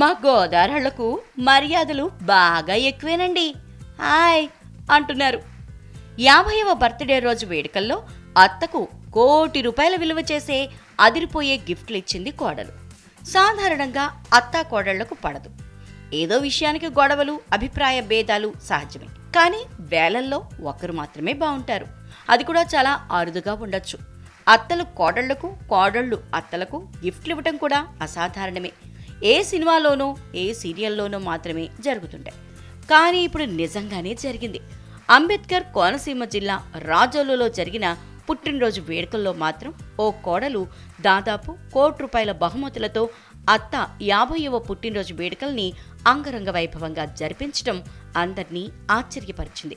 మా గోదావరిళ్ళకు మర్యాదలు బాగా ఎక్కువేనండి. హాయ్ అంటున్నారు. యాభైవ బర్త్డే రోజు వేడుకల్లో అత్తకు కోటి రూపాయల విలువ చేసే అదిరిపోయే గిఫ్ట్లు ఇచ్చింది కోడలు. సాధారణంగా అత్త కోడళ్ళకు పడదు. ఏదో విషయానికి గొడవలు అభిప్రాయ భేదాలు సహజమే. కానీ వేలల్లో ఒకరు మాత్రమే బాగుంటారు అది కూడా చాలా అరుదుగా ఉండొచ్చు. అత్తలు కోడళ్ళకు కోడళ్ళు అత్తలకు గిఫ్ట్లు ఇవ్వటం కూడా అసాధారణమే. ఏ సినిమాలోనో ఏ సీరియల్లోనో మాత్రమే జరుగుతుంటాయి. కానీ ఇప్పుడు నిజంగానే జరిగింది. అంబేద్కర్ కోనసీమ జిల్లా రాజోలులో జరిగిన పుట్టినరోజు వేడుకల్లో మాత్రం ఓ కోడలు దాదాపు కోటి రూపాయల బహుమతులతో అత్త యాభైవ పుట్టినరోజు వేడుకల్ని అంగరంగ వైభవంగా జరిపించడం అందరినీ ఆశ్చర్యపరిచింది.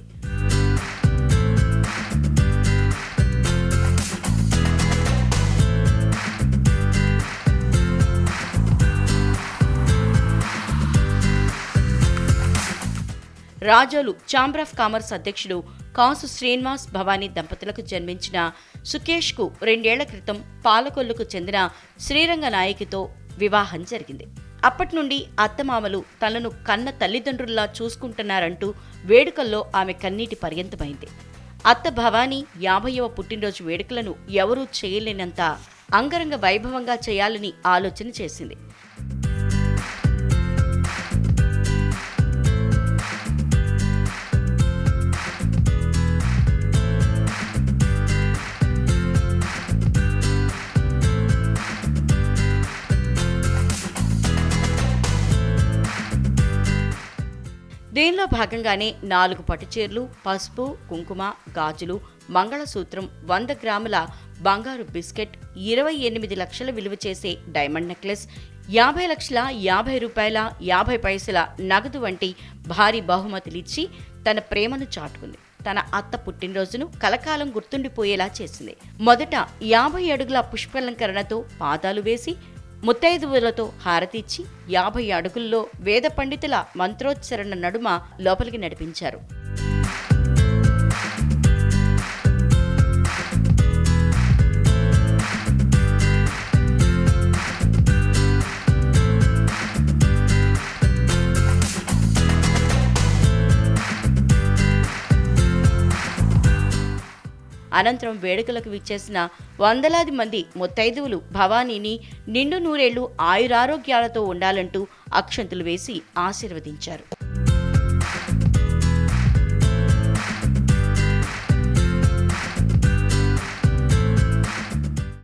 రాజోలు ఛాంబర్ ఆఫ్ కామర్స్ అధ్యక్షుడు కాసు శ్రీనివాస్ భవానీ దంపతులకు జన్మించిన సుకేష్కు రెండేళ్ళ క్రితం పాలకొల్లుకు చెందిన శ్రీరంగ నాయకితో వివాహం జరిగింది. అప్పటి నుండి అత్తమామలు తనను కన్న తల్లిదండ్రుల్లా చూసుకుంటున్నారంటూ వేడుకల్లో ఆమె కన్నీటి పర్యంతమైంది. అత్త భవానీ యాభైవ పుట్టినరోజు వేడుకలను ఎవరూ చేయలేనంత అంగరంగ వైభవంగా చేయాలని ఆలోచన చేసింది. దీనిలో భాగంగానే నాలుగు పట్టుచీరలు పసుపు కుంకుమ గాజులు మంగళసూత్రం వంద గ్రాముల బంగారు బిస్కెట్ ఇరవై ఎనిమిది లక్షల విలువ చేసే డైమండ్ నెక్లెస్ యాభై లక్షల యాభై రూపాయల యాభై పైసల నగదు వంటి భారీ బహుమతులిచ్చి తన ప్రేమను చాటుకుంది. తన అత్త పుట్టినరోజును కలకాలం గుర్తుండిపోయేలా చేసింది. మొదట యాభై అడుగుల పుష్పలంకరణతో పాదాలు వేసి ముత్తైదువులతో హారతిచ్చి యాభై అడుగుల్లో వేద పండితుల మంత్రోచ్చరణ నడుమ లోపలికి నడిపించారు. అనంతరం వేడుకలకు విచ్చేసిన వందలాది మంది ముత్తైదువులు భవానీని నిండు నూరేళ్ళు ఆయురారోగ్యాలతో ఉండాలంటూ అక్షంతులు వేసి ఆశీర్వదించారు.